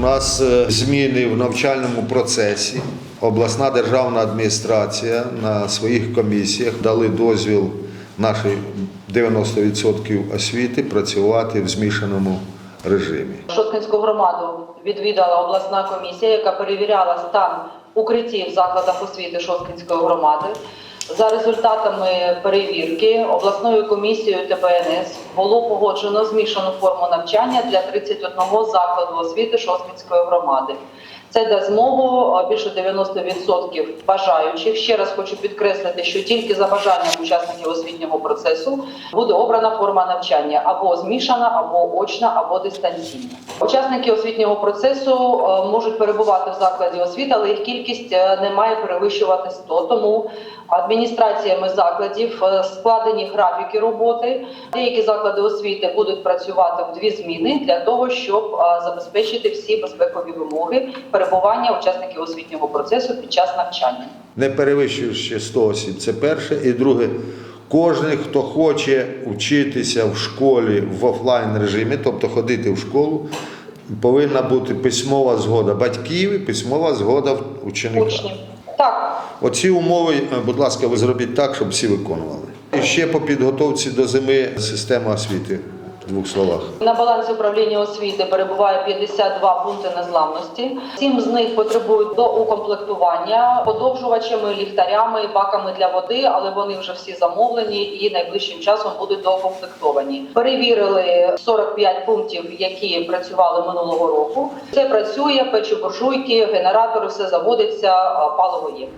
Нас е, зміни в навчальному процесі. Обласна державна адміністрація на своїх комісіях дали дозвіл нашій 90% освіти працювати в змішаному режимі. Шосткинську громаду відвідала обласна комісія, яка перевіряла стан укриттів в закладах освіти Шосткинської громади. За результатами перевірки обласною комісією ТБНС було погоджено змішану форму навчання для 31 закладу освіти Шосткинської громади. Це дасть змогу більше 90% бажаючих. Ще раз хочу підкреслити, що тільки за бажанням учасників освітнього процесу буде обрана форма навчання або змішана, або очна, або дистанційна. Учасники освітнього процесу е, можуть перебувати в закладі освіти, але їх кількість е, не має перевищувати 100. Тому адміністраціями закладів е, складені графіки роботи. Деякі заклади освіти будуть працювати в дві зміни для того, щоб е, забезпечити всі безпекові вимоги перебування учасників освітнього процесу під час навчання. Не перевищуючи 100 осіб, це перше. І друге, кожен, хто хоче вчитися в школі в офлайн режимі, тобто ходити в школу, повинна бути письмова згода батьків і письмова згода. Учнів так. Оці умови, е, будь ласка, ви зробіть так, щоб всі виконували. І ще по підготовці до зими система освіти в двох словах. На балансі управління освіти перебуває 52 пункти незламності. Сім з них потребують до укомплектування подовжувачами, ліхтарями, баками для води, але вони вже всі замовлені і найближчим часом будуть доукомплектовані. Перевірили 45 пунктів, які працювали минулого року. Все працює, печі буржуйки, генератори, все заводиться, паливо є.